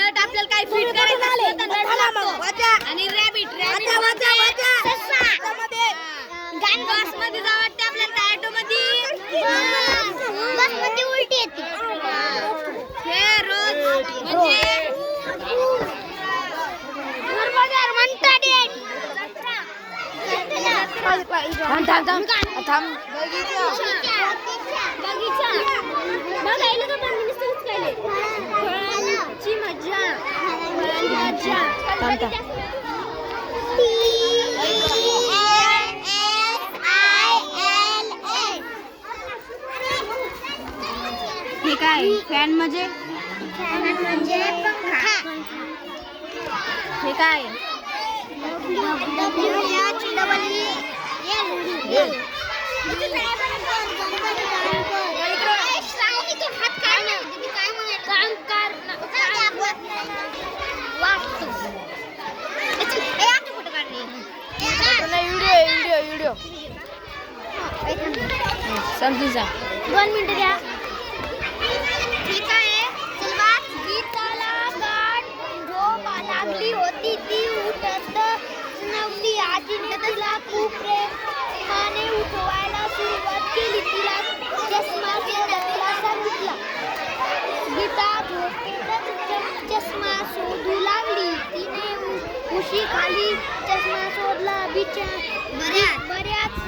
Nut आपल्याला काय fit करायचं नट लागतो. आणि रॅबिट रॅबिट बसमध्ये थांब थांब. थांब. बगीचा. बगीचा. हे काय? फॅन म्हणजे? हे काय? व्हिडिओ व्हिडिओ व्हिडिओ समजून सांग दोन मिनिटं द्या. लागली होती ती उठत नव्हती. आजीने तिला खूप प्रेमाने उठवायला उ- बऱ्याच बऱ्याच